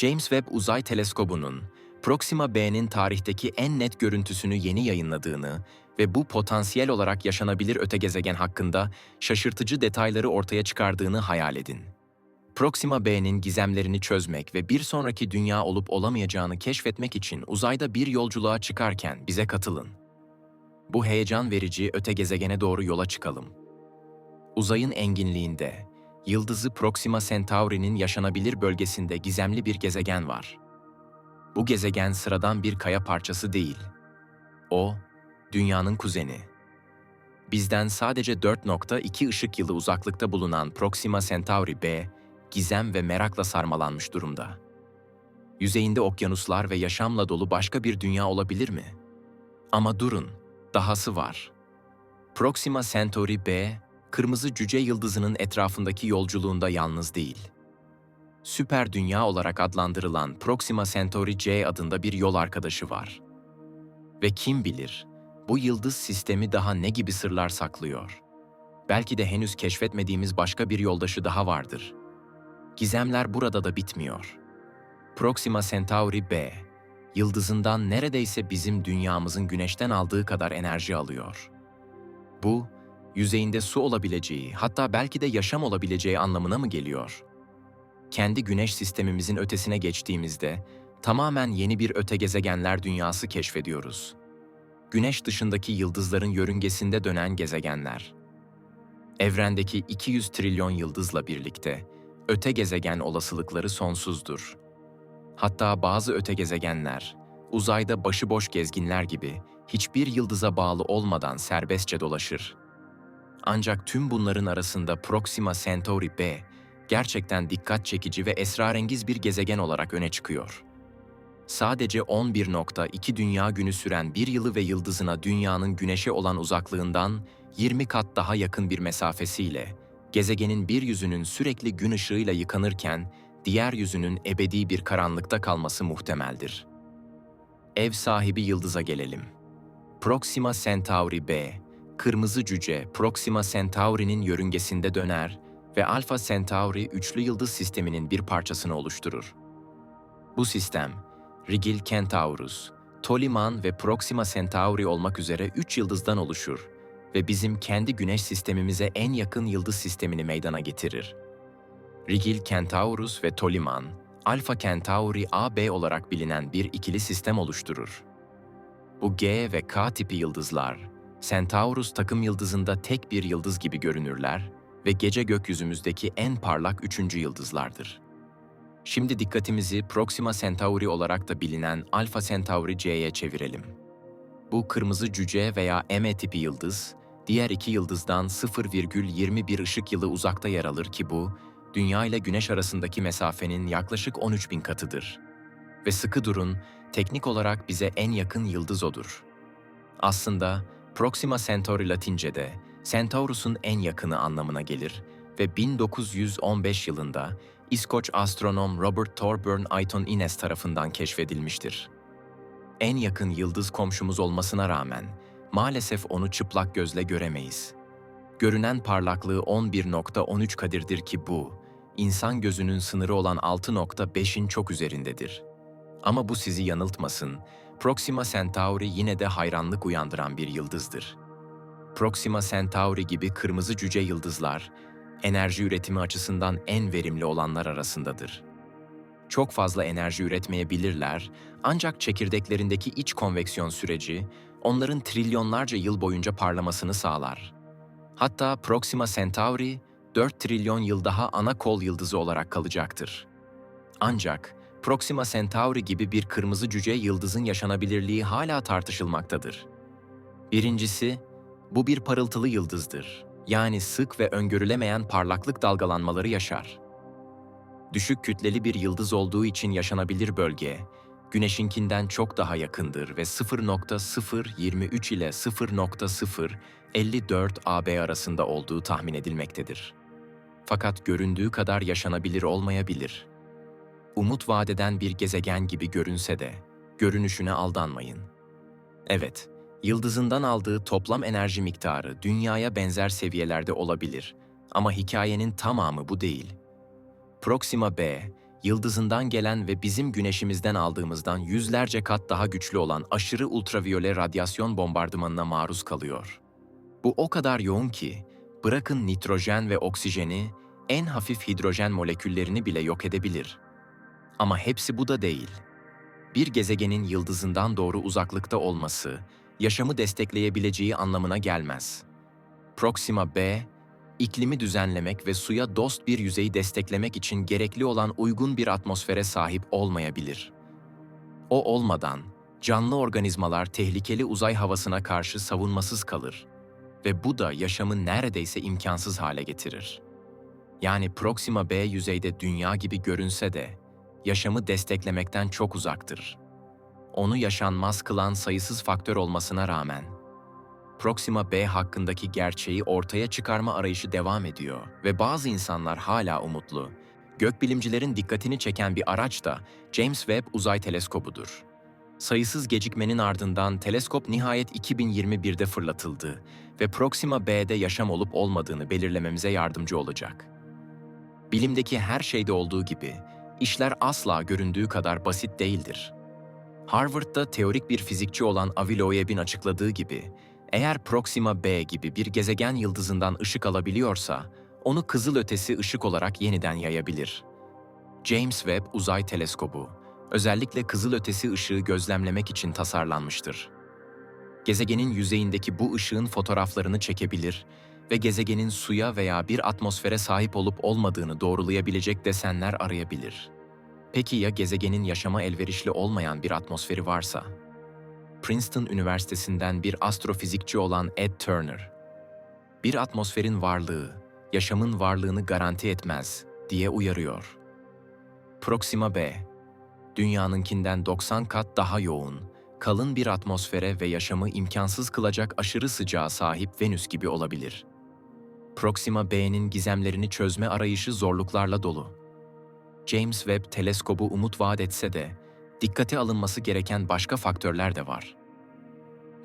James Webb Uzay Teleskobu'nun Proxima B'nin tarihteki en net görüntüsünü yeni yayınladığını ve bu potansiyel olarak yaşanabilir öte gezegen hakkında şaşırtıcı detayları ortaya çıkardığını hayal edin. Proxima B'nin gizemlerini çözmek ve bir sonraki dünya olup olamayacağını keşfetmek için uzayda bir yolculuğa çıkarken bize katılın. Bu heyecan verici öte gezegene doğru yola çıkalım. Uzayın enginliğinde, yıldızı Proxima Centauri'nin yaşanabilir bölgesinde gizemli bir gezegen var. Bu gezegen sıradan bir kaya parçası değil. O, dünyanın kuzeni. Bizden sadece 4.2 ışık yılı uzaklıkta bulunan Proxima Centauri b, gizem ve merakla sarmalanmış durumda. Yüzeyinde okyanuslar ve yaşamla dolu başka bir dünya olabilir mi? Ama durun, dahası var. Proxima Centauri b, kırmızı cüce yıldızının etrafındaki yolculuğunda yalnız değil. Süper dünya olarak adlandırılan Proxima Centauri C adında bir yol arkadaşı var. Ve kim bilir, bu yıldız sistemi daha ne gibi sırlar saklıyor? Belki de henüz keşfetmediğimiz başka bir yoldaşı daha vardır. Gizemler burada da bitmiyor. Proxima Centauri b, yıldızından neredeyse bizim dünyamızın güneşten aldığı kadar enerji alıyor. Bu, yüzeyinde su olabileceği, hatta belki de yaşam olabileceği anlamına mı geliyor? Kendi güneş sistemimizin ötesine geçtiğimizde tamamen yeni bir öte gezegenler dünyası keşfediyoruz. Güneş dışındaki yıldızların yörüngesinde dönen gezegenler. Evrendeki 200 trilyon yıldızla birlikte öte gezegen olasılıkları sonsuzdur. Hatta bazı öte gezegenler uzayda başıboş gezginler gibi hiçbir yıldıza bağlı olmadan serbestçe dolaşır. Ancak tüm bunların arasında Proxima Centauri b gerçekten dikkat çekici ve esrarengiz bir gezegen olarak öne çıkıyor. Sadece 11.2 dünya günü süren bir yılı ve yıldızına dünyanın güneşe olan uzaklığından 20 kat daha yakın bir mesafesiyle, gezegenin bir yüzünün sürekli gün ışığıyla yıkanırken, diğer yüzünün ebedi bir karanlıkta kalması muhtemeldir. Ev sahibi yıldıza gelelim. Proxima Centauri b, kırmızı cüce Proxima Centauri'nin yörüngesinde döner ve Alpha Centauri üçlü yıldız sisteminin bir parçasını oluşturur. Bu sistem, Rigil Kentaurus, Toliman ve Proxima Centauri olmak üzere üç yıldızdan oluşur ve bizim kendi güneş sistemimize en yakın yıldız sistemini meydana getirir. Rigil Kentaurus ve Toliman, Alpha Centauri AB olarak bilinen bir ikili sistem oluşturur. Bu G ve K tipi yıldızlar, Centaurus takım yıldızında tek bir yıldız gibi görünürler ve gece gökyüzümüzdeki en parlak üçüncü yıldızlardır. Şimdi dikkatimizi Proxima Centauri olarak da bilinen Alpha Centauri C'ye çevirelim. Bu kırmızı cüce veya M tipi yıldız, diğer iki yıldızdan 0,21 ışık yılı uzakta yer alır ki bu, Dünya ile Güneş arasındaki mesafenin yaklaşık 13 bin katıdır. Ve sıkı durun, teknik olarak bize en yakın yıldız odur. Aslında Proxima Centauri Latince'de Centaurus'un en yakını anlamına gelir ve 1915 yılında İskoç astronom Robert Thorburn Ayton Innes tarafından keşfedilmiştir. En yakın yıldız komşumuz olmasına rağmen maalesef onu çıplak gözle göremeyiz. Görünen parlaklığı 11.13 kadirdir ki bu, insan gözünün sınırı olan 6.5'in çok üzerindedir. Ama bu sizi yanıltmasın, Proxima Centauri yine de hayranlık uyandıran bir yıldızdır. Proxima Centauri gibi kırmızı cüce yıldızlar, enerji üretimi açısından en verimli olanlar arasındadır. Çok fazla enerji üretmeyebilirler ancak çekirdeklerindeki iç konveksiyon süreci onların trilyonlarca yıl boyunca parlamasını sağlar. Hatta Proxima Centauri 4 trilyon yıl daha ana kol yıldızı olarak kalacaktır. Ancak Proxima Centauri gibi bir kırmızı cüce yıldızın yaşanabilirliği hala tartışılmaktadır. Birincisi, bu bir parıltılı yıldızdır. Yani sık ve öngörülemeyen parlaklık dalgalanmaları yaşar. Düşük kütleli bir yıldız olduğu için yaşanabilir bölge, Güneş'inkinden çok daha yakındır ve 0.023 ile 0.054 AB arasında olduğu tahmin edilmektedir. Fakat göründüğü kadar yaşanabilir olmayabilir. Umut vadeden bir gezegen gibi görünse de, görünüşüne aldanmayın. Evet, yıldızından aldığı toplam enerji miktarı dünyaya benzer seviyelerde olabilir ama hikayenin tamamı bu değil. Proxima b, yıldızından gelen ve bizim güneşimizden aldığımızdan yüzlerce kat daha güçlü olan aşırı ultraviyole radyasyon bombardımanına maruz kalıyor. Bu o kadar yoğun ki, bırakın nitrojen ve oksijeni, en hafif hidrojen moleküllerini bile yok edebilir. Ama hepsi bu da değil. Bir gezegenin yıldızından doğru uzaklıkta olması, yaşamı destekleyebileceği anlamına gelmez. Proxima b, iklimi düzenlemek ve suya dost bir yüzeyi desteklemek için gerekli olan uygun bir atmosfere sahip olmayabilir. O olmadan canlı organizmalar tehlikeli uzay havasına karşı savunmasız kalır ve bu da yaşamı neredeyse imkansız hale getirir. Yani Proxima b yüzeyde dünya gibi görünse de yaşamı desteklemekten çok uzaktır. Onu yaşanmaz kılan sayısız faktör olmasına rağmen Proxima B hakkındaki gerçeği ortaya çıkarma arayışı devam ediyor ve bazı insanlar hala umutlu. Gökbilimcilerin dikkatini çeken bir araç da James Webb Uzay Teleskobu'dur. Sayısız gecikmenin ardından teleskop nihayet 2021'de fırlatıldı ve Proxima B'de yaşam olup olmadığını belirlememize yardımcı olacak. Bilimdeki her şeyde olduğu gibi, işler asla göründüğü kadar basit değildir. Harvard'da teorik bir fizikçi olan Avi Loeb'in açıkladığı gibi, eğer Proxima b gibi bir gezegen yıldızından ışık alabiliyorsa, onu kızılötesi ışık olarak yeniden yayabilir. James Webb Uzay Teleskobu, özellikle kızılötesi ışığı gözlemlemek için tasarlanmıştır. Gezegenin yüzeyindeki bu ışığın fotoğraflarını çekebilir ve gezegenin suya veya bir atmosfere sahip olup olmadığını doğrulayabilecek desenler arayabilir. Peki ya gezegenin yaşama elverişli olmayan bir atmosferi varsa? Princeton Üniversitesi'nden bir astrofizikçi olan Ed Turner, bir atmosferin varlığı, yaşamın varlığını garanti etmez diye uyarıyor. Proxima b, dünyanınkinden 90 kat daha yoğun, kalın bir atmosfere ve yaşamı imkansız kılacak aşırı sıcağa sahip Venüs gibi olabilir. Proxima b'nin gizemlerini çözme arayışı zorluklarla dolu. James Webb teleskobu umut vaat etse de, dikkate alınması gereken başka faktörler de var.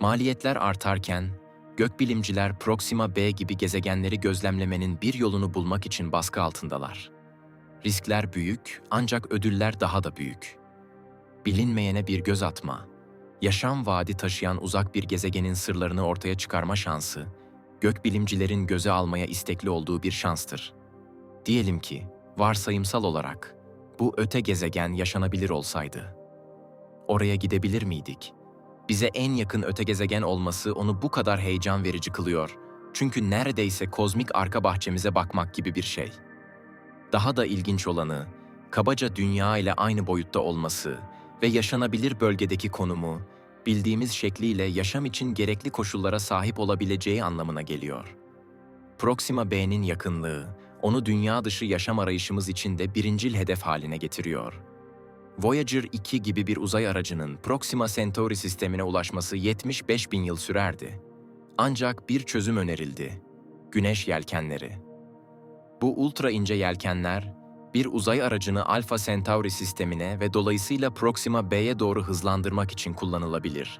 Maliyetler artarken, gökbilimciler Proxima b gibi gezegenleri gözlemlemenin bir yolunu bulmak için baskı altındalar. Riskler büyük ancak ödüller daha da büyük. Bilinmeyene bir göz atma, yaşam vaadi taşıyan uzak bir gezegenin sırlarını ortaya çıkarma şansı, gökbilimcilerin göze almaya istekli olduğu bir şanstır. Diyelim ki, varsayımsal olarak, bu öte gezegen yaşanabilir olsaydı. Oraya gidebilir miydik? Bize en yakın öte gezegen olması onu bu kadar heyecan verici kılıyor. Çünkü neredeyse kozmik arka bahçemize bakmak gibi bir şey. Daha da ilginç olanı, kabaca dünya ile aynı boyutta olması ve yaşanabilir bölgedeki konumu, bildiğimiz şekliyle yaşam için gerekli koşullara sahip olabileceği anlamına geliyor. Proxima B'nin yakınlığı, onu dünya dışı yaşam arayışımız için de birincil hedef haline getiriyor. Voyager 2 gibi bir uzay aracının Proxima Centauri sistemine ulaşması 75 bin yıl sürerdi. Ancak bir çözüm önerildi. Güneş yelkenleri. Bu ultra ince yelkenler, bir uzay aracını Alpha Centauri sistemine ve dolayısıyla Proxima B'ye doğru hızlandırmak için kullanılabilir.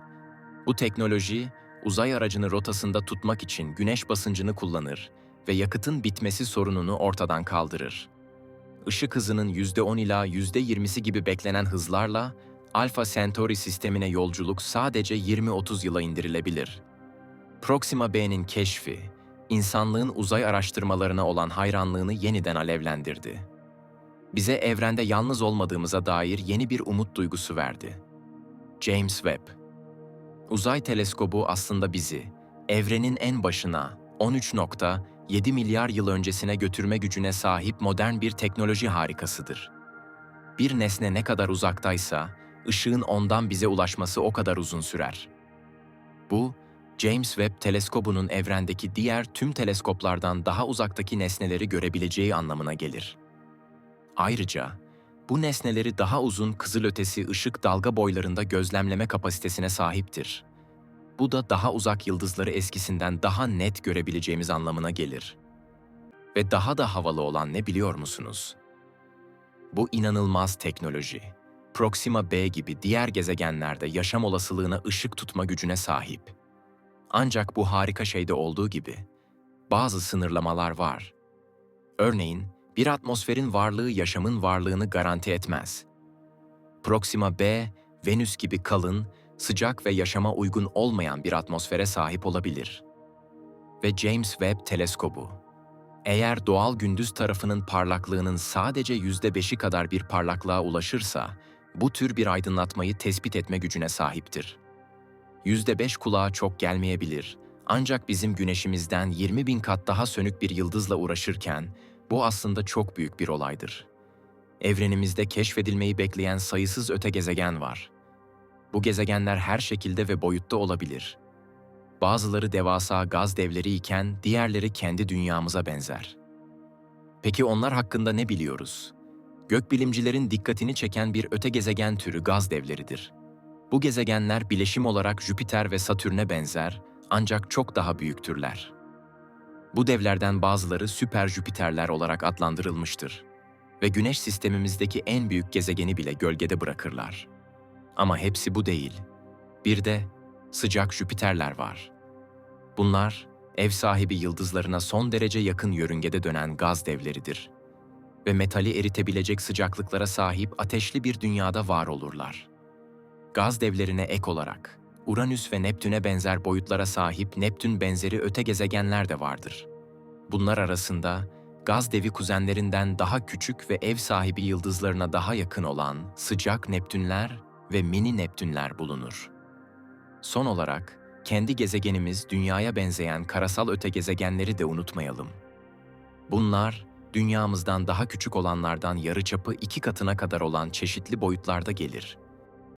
Bu teknoloji, uzay aracını rotasında tutmak için güneş basıncını kullanır ve yakıtın bitmesi sorununu ortadan kaldırır. Işık hızının %10 ila %20'si gibi beklenen hızlarla Alpha Centauri sistemine yolculuk sadece 20-30 yıla indirilebilir. Proxima B'nin keşfi, insanlığın uzay araştırmalarına olan hayranlığını yeniden alevlendirdi. Bize evrende yalnız olmadığımıza dair yeni bir umut duygusu verdi. James Webb Uzay teleskobu aslında bizi, evrenin en başına, 13.7 milyar yıl öncesine götürme gücüne sahip modern bir teknoloji harikasıdır. Bir nesne ne kadar uzaktaysa, ışığın ondan bize ulaşması o kadar uzun sürer. Bu, James Webb teleskobunun evrendeki diğer tüm teleskoplardan daha uzaktaki nesneleri görebileceği anlamına gelir. Ayrıca, bu nesneleri daha uzun kızılötesi ışık dalga boylarında gözlemleme kapasitesine sahiptir bu da daha uzak yıldızları eskisinden daha net görebileceğimiz anlamına gelir. Ve daha da havalı olan ne biliyor musunuz? Bu inanılmaz teknoloji, Proxima b gibi diğer gezegenlerde yaşam olasılığına ışık tutma gücüne sahip. Ancak bu harika şeyde olduğu gibi, bazı sınırlamalar var. Örneğin, Bir atmosferin varlığı yaşamın varlığını garanti etmez. Proxima b, Venüs gibi kalın, sıcak ve yaşama uygun olmayan bir atmosfere sahip olabilir. Ve James Webb Teleskobu. Eğer doğal gündüz tarafının parlaklığının sadece yüzde beşi kadar bir parlaklığa ulaşırsa, bu tür bir aydınlatmayı tespit etme gücüne sahiptir. Yüzde beş kulağa çok gelmeyebilir, ancak bizim güneşimizden 20 bin kat daha sönük bir yıldızla uğraşırken, bu aslında çok büyük bir olaydır. Evrenimizde keşfedilmeyi bekleyen sayısız öte gezegen var. Bu gezegenler her şekilde ve boyutta olabilir. Bazıları devasa gaz devleri iken diğerleri kendi dünyamıza benzer. Peki onlar hakkında ne biliyoruz? Gökbilimcilerin dikkatini çeken bir öte gezegen türü gaz devleridir. Bu gezegenler bileşim olarak Jüpiter ve Satürn'e benzer ancak çok daha büyüktürler. Bu devlerden bazıları süper Jüpiterler olarak adlandırılmıştır ve Güneş sistemimizdeki en büyük gezegeni bile gölgede bırakırlar. Ama hepsi bu değil. Bir de sıcak Jüpiterler var. Bunlar ev sahibi yıldızlarına son derece yakın yörüngede dönen gaz devleridir ve metali eritebilecek sıcaklıklara sahip ateşli bir dünyada var olurlar. Gaz devlerine ek olarak Uranüs ve Neptün'e benzer boyutlara sahip Neptün benzeri öte gezegenler de vardır. Bunlar arasında gaz devi kuzenlerinden daha küçük ve ev sahibi yıldızlarına daha yakın olan sıcak Neptünler ve mini Neptünler bulunur. Son olarak kendi gezegenimiz Dünya'ya benzeyen karasal öte gezegenleri de unutmayalım. Bunlar dünyamızdan daha küçük olanlardan yarıçapı iki katına kadar olan çeşitli boyutlarda gelir